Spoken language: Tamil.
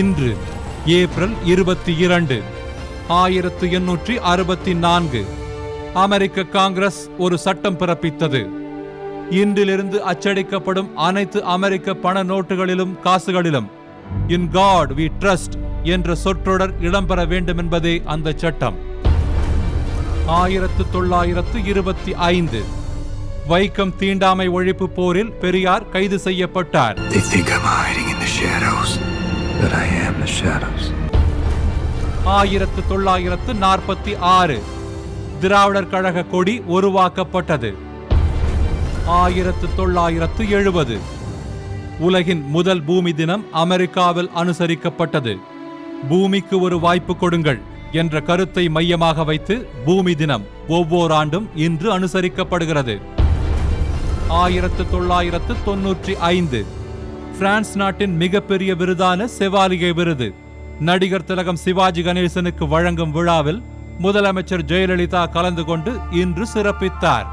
இன்று ஏப்ரல் இருபத்தி இரண்டு ஆயிரத்து எண்ணூற்றி அறுபத்தி நான்கு அமெரிக்க காங்கிரஸ் ஒரு சட்டம் பிறப்பித்தது. இன்றிலிருந்து அச்சடிக்கப்படும் அனைத்து அமெரிக்க பண நோட்டுகளிலும் காசுகளிலும் இன் காட் வி ட்ரஸ்ட் என்ற சொற்றொடர் இடம்பெற வேண்டும் என்பதே அந்த சட்டம். ஆயிரத்து தொள்ளாயிரத்து இருபத்தி ஐந்து. வைக்கம் தீண்டாமை ஒழிப்பு போரில் பெரியார் கைது செய்யப்பட்டார். ஆயிரத்து தொள்ளாயிரத்து நாற்பத்தி ஆறு. திராவிடர் கழக கொடி உருவாக்கப்பட்டது. ஆயிரத்து தொள்ளாயிரத்து எழுபது. உலகின் முதல் பூமி தினம் அமெரிக்காவில் அனுசரிக்கப்பட்டது. பூமிக்கு ஒரு வாய்ப்பு கொடுங்கள். என்ற கருத்தை மையமாக வைத்து பூமி தினம் ஒவ்வொரு ஆண்டும் இன்று அனுசரிக்கப்படுகிறது. ஆயிரத்து தொள்ளாயிரத்து தொன்னூற்றி ஐந்து. பிரான்ஸ் நாட்டின் மிகப்பெரிய விருதான செவாலிகை விருது. நடிகர் திலகம் சிவாஜி கணேசனுக்கு வழங்கும் விழாவில் முதலமைச்சர் ஜெயலலிதா கலந்து கொண்டு இன்று சிறப்பித்தார்.